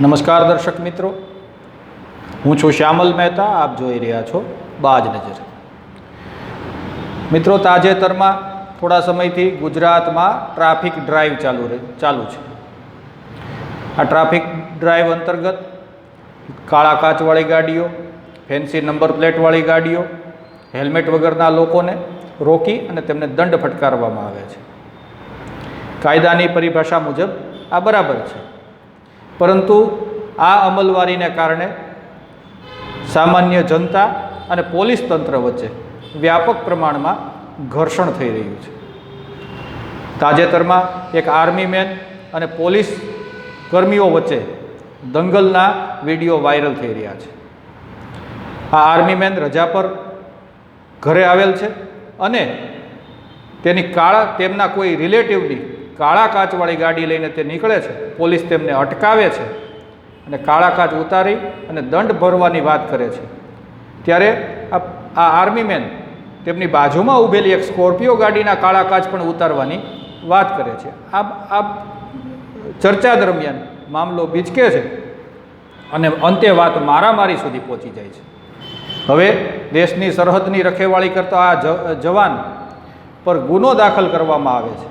નમસ્કાર દર્શક મિત્રો. હું છું શ્યામલ મહેતા, આપ જોઈ રહ્યા છો બાજ નજર. મિત્રો, તાજેતરમાં થોડા સમયથી ગુજરાતમાં ટ્રાફિક ડ્રાઈવ ચાલુ ચાલુ છે. આ ટ્રાફિક ડ્રાઈવ અંતર્ગત કાળા કાચવાળી ગાડીઓ, ફેન્સી નંબર પ્લેટવાળી ગાડીઓ, હેલ્મેટ વગરના લોકોને રોકી અને તેમને દંડ ફટકારવામાં આવે છે. કાયદાની પરિભાષા મુજબ આ બરાબર છે. પરંતુ આ અમલવારીને કારણે સામાન્ય જનતા અને પોલીસ તંત્ર વચ્ચે વ્યાપક પ્રમાણમાં ઘર્ષણ થઈ રહ્યું છે. તાજેતરમાં એક આર્મી મેન અને પોલીસ કર્મીઓ વચ્ચે દંગલના વીડિયો વાયરલ થઈ રહ્યા છે. આ આર્મી મેન રજા પર ઘરે આવેલ છે અને તેની કાળા તેમના કોઈ રિલેટિવની કાળા કાચવાળી ગાડી લઈને તે નીકળે છે, પોલીસ તેમને અટકાવે છે અને કાળા કાચ ઉતારી અને દંડ ભરવાની વાત કરે છે. ત્યારે આ આર્મી મેન તેમની બાજુમાં ઊભેલી એક સ્કોર્પિયો ગાડીના કાળા કાચ પણ ઉતારવાની વાત કરે છે. આ આ ચર્ચા દરમિયાન મામલો બીચકે છે અને અંતે વાત મારામારી સુધી પહોંચી જાય છે. હવે દેશની સરહદની રખેવાળી કરતા આ જવાન પર ગુનો દાખલ કરવામાં આવે છે.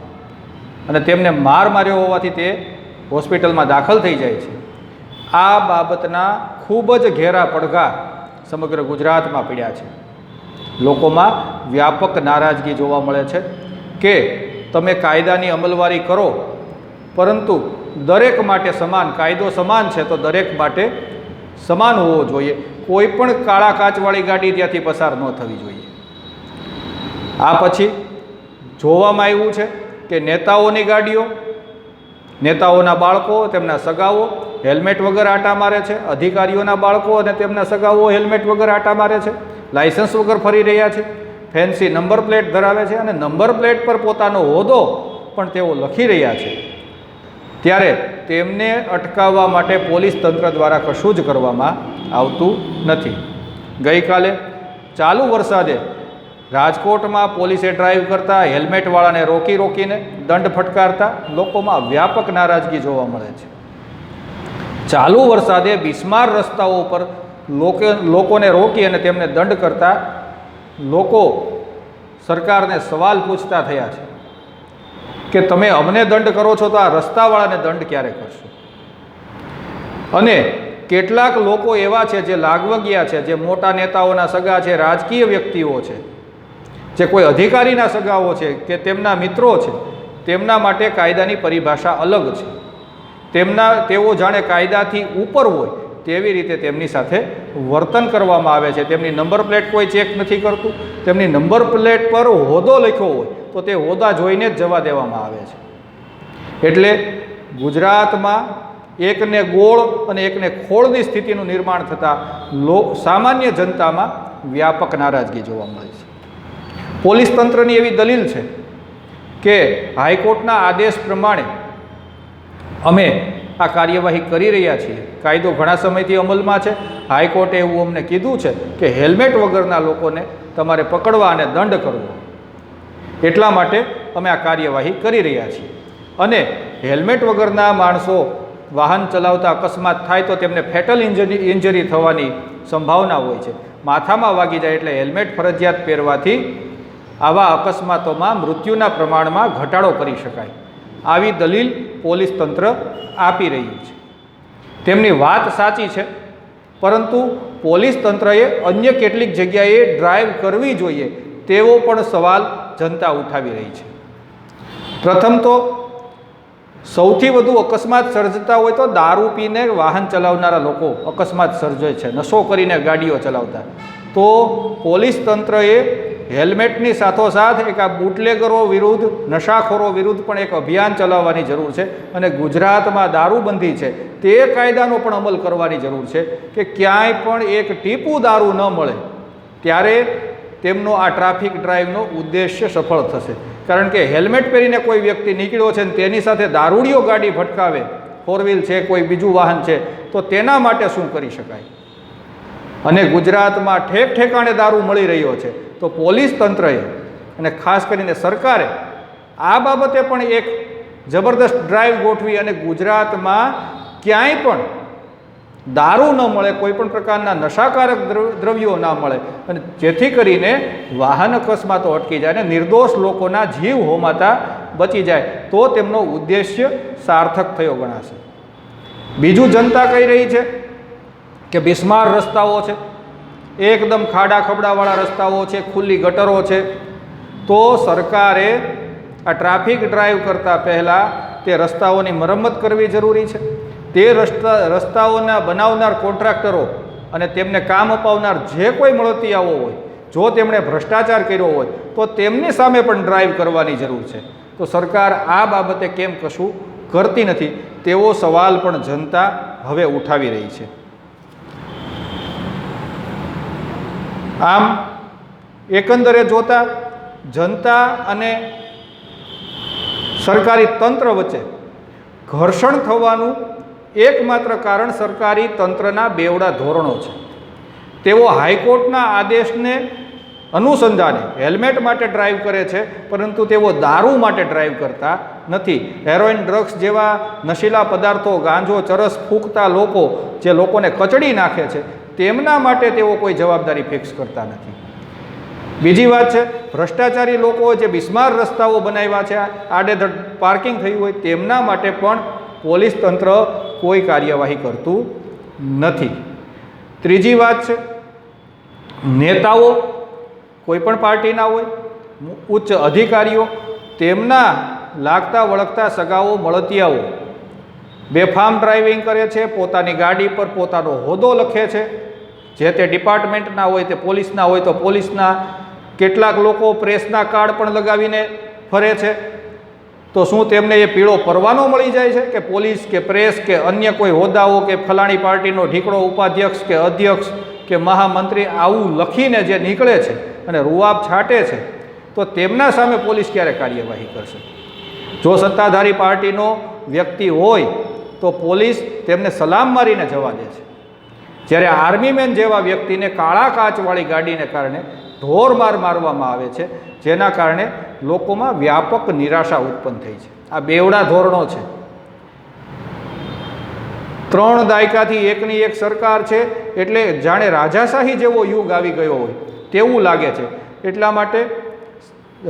અને તેમને માર માર્યો હોવાથી તે હોસ્પિટલમાં દાખલ થઈ જાય છે. આ બાબતના ખૂબ જ ઘેરા પડઘા સમગ્ર ગુજરાતમાં પીડ્યા છે. લોકોમાં વ્યાપક નારાજગી જોવા મળે છે કે તમે કાયદાની અમલવારી કરો, પરંતુ દરેક માટે સમાન, કાયદો સમાન છે તો દરેક માટે સમાન હોવો જોઈએ. કોઈ પણ કાળા કાચવાળી ગાડી ત્યાંથી પસાર ન થવી જોઈએ. આ પછી જોવામાં આવ્યું છે કે નેતાઓની ગાડીઓ, નેતાઓના બાળકો, તેમના સગાઓ, હેલ્મેટ વગર આટા મારે છે, અધિકારીઓના બાળકો અને તેમના સગાઓ હેલ્મેટ વગર આટા મારે છે, લાયસન્સ વગર ફરી રહ્યા છે, ફેન્સી નંબર પ્લેટ ધરાવે છે અને નંબર પ્લેટ પર પોતાનો હોદ્દો પણ તેઓ લખી રહ્યા છે. ત્યારે તેમને અટકાવવા માટે પોલીસ તંત્ર દ્વારા કશું જ કરવામાં આવતું નથી. ગઈકાલે ચાલુ વરસાદે રાજકોટમાં પોલીસે ડ્રાઈવ કરતા હેલ્મેટવાળાને રોકી રોકીને દંડ ફટકારતા લોકોમાં વ્યાપક નારાજગી જોવા મળે છે. ચાલુ વરસાદે બિસ્માર રસ્તાઓ પર લોકો, લોકોને રોકી અને તેમને દંડ કરતા લોકો સરકારને સવાલ પૂછતા થયા છે કે તમે અમને દંડ કરો છો તો આ રસ્તાવાળાને દંડ ક્યારે કરશો? અને કેટલાક લોકો એવા છે જે લાગવગિયા છે, જે મોટા નેતાઓના સગા છે, રાજકીય વ્યક્તિઓ છે જે કોઈ અધિકારીના સગાઓ છે કે તેમના મિત્રો છે, તેમના માટે કાયદાની પરિભાષા અલગ છે. તેમના, તેઓ જાણે કાયદાથી ઉપર હોય તેવી રીતે તેમની સાથે વર્તન કરવામાં આવે છે. તેમની નંબર પ્લેટ કોઈ ચેક નથી કરતું. તેમની નંબર પ્લેટ પર હોદ્દો લખ્યો હોય તો તે હોદ્દા જોઈને જ જવા દેવામાં આવે છે. એટલે ગુજરાતમાં એકને ગોળ અને એકને ખોળની સ્થિતિનું નિર્માણ થતાં લો, સામાન્ય જનતામાં વ્યાપક નારાજગી જોવા મળે છે. પોલીસ તંત્રની એવી દલીલ છે કે હાઈકોર્ટના આદેશ પ્રમાણે અમે આ કાર્યવાહી કરી રહ્યા છીએ. કાયદો ઘણા સમયથી અમલમાં છે. હાઈકોર્ટે એવું અમને કીધું છે કે હેલ્મેટ વગરના લોકોને તમારે પકડવા અને દંડ કરવો. એટલા માટે અમે આ કાર્યવાહી કરી રહ્યા છીએ. અને હેલ્મેટ વગરના માણસો વાહન ચલાવતા અકસ્માત થાય તો તેમને ફેટલ ઇન્જરી ઇન્જરી થવાની સંભાવના હોય છે. માથામાં વાગી જાય એટલે હેલ્મેટ ફરજિયાત પહેરવાથી આવા અકસ્માતોમાં મૃત્યુના પ્રમાણમાં ઘટાડો કરી શકાય. આવી દલીલ પોલીસ તંત્ર આપી રહ્યું છે. તેમની વાત સાચી છે, પરંતુ પોલીસ તંત્રએ અન્ય કેટલીક જગ્યાએ ડ્રાઈવ કરવી જોઈએ તેવો પણ સવાલ જનતા ઉઠાવી રહી છે. પ્રથમ તો, સૌથી વધુ અકસ્માત સર્જતા હોય તો દારૂ પીને વાહન ચલાવનારા લોકો અકસ્માત સર્જે છે, નશો કરીને ગાડીઓ ચલાવતા. તો પોલીસ તંત્રએ હેલ્મેટની સાથોસાથ એક આ બુટલેગરો વિરુદ્ધ, નશાખોરો વિરુદ્ધ પણ એક અભિયાન ચલાવવાની જરૂર છે અને ગુજરાતમાં દારૂબંધી છે. તે કાયદાનો પણ અમલ કરવાની જરૂર છે કે ક્યાંય પણ એક ટીપું દારૂ ન મળે, ત્યારે તેમનો આ ટ્રાફિક ડ્રાઈવનો ઉદ્દેશ્ય સફળ થશે. કારણ કે હેલ્મેટ પહેરીને કોઈ વ્યક્તિ નીકળ્યો છે ને તેની સાથે દારૂડીઓ ગાડી ભટકાવે ફોર છે, કોઈ બીજું વાહન છે, તો તેના માટે શું કરી શકાય? અને ગુજરાતમાં ઠેક ઠેકાણે દારૂ મળી રહ્યો છે. તો પોલીસ તંત્રએ અને ખાસ કરીને સરકારે આ બાબતે પણ એક જબરદસ્ત ડ્રાઈવ ગોઠવી અને ગુજરાતમાં ક્યાંય પણ દારૂ ન મળે, કોઈ પણ પ્રકારના નશાકારક દ્રવ્યો ના મળે અને જેથી કરીને વાહન અકસ્માતો અટકી જાય અને નિર્દોષ લોકોના જીવ હોમાતા બચી જાય, તો તેમનો ઉદ્દેશ્ય સાર્થક થયો ગણાશે. બીજું જનતા કહી રહી છે કે બિસ્માર રસ્તાઓ છે. એકદમ ખાડા ખબડાવાળા રસ્તાઓ છે, ખુલ્લી ગટરો છે. તો સરકારે આ ટ્રાફિક ડ્રાઈવ કરતાં પહેલાં તે રસ્તાઓની મરમ્મત કરવી જરૂરી છે. તે રસ્તા, રસ્તાઓના બનાવનાર કોન્ટ્રાક્ટરો અને તેમને કામ અપાવનાર જે કોઈ મળતિયાઓ હોય, જો તેમણે ભ્રષ્ટાચાર કર્યો હોય, તો તેમની સામે પણ ડ્રાઈવ કરવાની જરૂર છે. તો સરકાર આ બાબતે કેમ કશું કરતી નથી, તેવો સવાલ પણ જનતા હવે ઉઠાવી રહી છે. આમ એકંદરે જોતા જનતા અને સરકારી તંત્ર વચ્ચે ઘર્ષણ થવાનું એકમાત્ર કારણ સરકારી તંત્રના બેવડા ધોરણો છે. તેઓ હાઈકોર્ટના આદેશને અનુસંધાને હેલ્મેટ માટે ડ્રાઈવ કરે છે, પરંતુ તેઓ દારૂ માટે ડ્રાઈવ કરતા નથી. હેરોઇન ડ્રગ્સ જેવા નશીલા પદાર્થો, ગાંજો, ચરસ ફૂંકતા લોકો જે લોકોને કચડી નાખે છે તેમના માટે તેઓ કોઈ જવાબદારી ફિક્સ કરતા નથી. બીજી વાત છે, ભ્રષ્ટાચારી લોકો જે બિસ્માર રસ્તાઓ બનાવ્યા છે, આડેધડ પાર્કિંગ થયું હોય, તેમના માટે પણ પોલીસ તંત્ર કોઈ કાર્યવાહી કરતું નથી. ત્રીજી વાત છે, નેતાઓ કોઈ પણ પાર્ટીના હોય, ઉચ્ચ અધિકારીઓ, તેમના લાગતા વળગતા સગાઓ, મળતિયાઓ, બેફામ ડ્રાઇવિંગ કરે છે, પોતાની ગાડી પર પોતાનો હોદ્દો લખે છે જે તે ડિપાર્ટમેન્ટના હોય, તે પોલીસના હોય, તો પોલીસના કેટલાક લોકો પ્રેસના કાર્ડ પણ લગાવીને ફરે છે. તો શું તેમને એ પીળો પરવાનો મળી જાય છે કે પોલીસ કે પ્રેસ કે અન્ય કોઈ હોદ્દાઓ કે ફલાણી પાર્ટીનો ઢીકડો ઉપાધ્યક્ષ કે અધ્યક્ષ કે મહામંત્રી આવું લખીને જે નીકળે છે અને રૂઆબ છાંટે છે, તો તેમના સામે પોલીસ ક્યારે કાર્યવાહી કરશે? જો સત્તાધારી પાર્ટીનો વ્યક્તિ હોય, તો પોલીસ તેમને સલામ મારીને જવા દે છે. જ્યારે આર્મીમેન જેવા વ્યક્તિને કાળા કાચવાળી ગાડીને કારણે ઢોરમાર મારવામાં આવે છે, જેના કારણે લોકોમાં વ્યાપક નિરાશા ઉત્પન્ન થઈ છે. આ બેવડા ધોરણો છે. ત્રણ દાયકાથી એકની એક સરકાર છે, એટલે જાણે રાજાશાહી જેવો યુગ આવી ગયો હોય, તેવું લાગે છે. એટલા માટે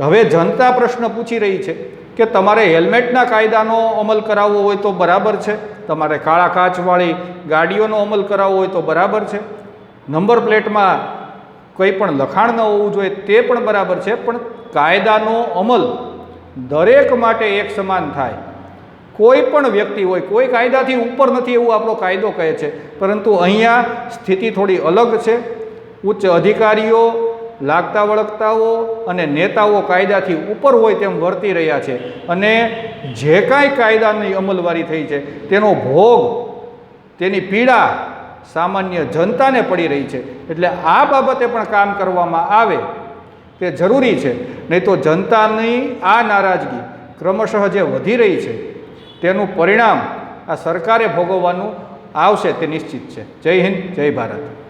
હવે જનતા પ્રશ્ન પૂછી રહી છે. કે તમારે હેલ્મેટના કાયદાનો અમલ કરાવવો હોય તો બરાબર છે. તમારે કાળા કાચવાળી ગાડીઓનો અમલ કરાવવો હોય તો બરાબર છે. નંબર પ્લેટમાં કંઈ પણ લખાણ ન હોવું જોઈએ તે પણ બરાબર છે. પણ કાયદાનો અમલ દરેક માટે એક સમાન થાય. કોઈ પણ વ્યક્તિ હોય, કોઈ કાયદાથી ઉપર નથી એવું આપણો કાયદો કહે છે. પરંતુ અહીંયા સ્થિતિ થોડી અલગ છે. ઉચ્ચ અધિકારીઓ લાગતા વળગતાઓ અને નેતાઓ કાયદાથી ઉપર હોય તેમ વર્તી રહ્યા છે. અને જે કાંઈ કાયદાની અમલવારી થઈ છે, તેનો ભોગ, તેની પીડા સામાન્ય જનતાને પડી રહી છે. એટલે આ બાબતે પણ કામ કરવામાં આવે તે જરૂરી છે. નહીં તો જનતાની આ નારાજગી ક્રમશઃ જે વધી રહી છે, તેનું પરિણામ આ સરકારે ભોગવવાનું આવશે તે નિશ્ચિત છે. જય હિન્દ, જય ભારત.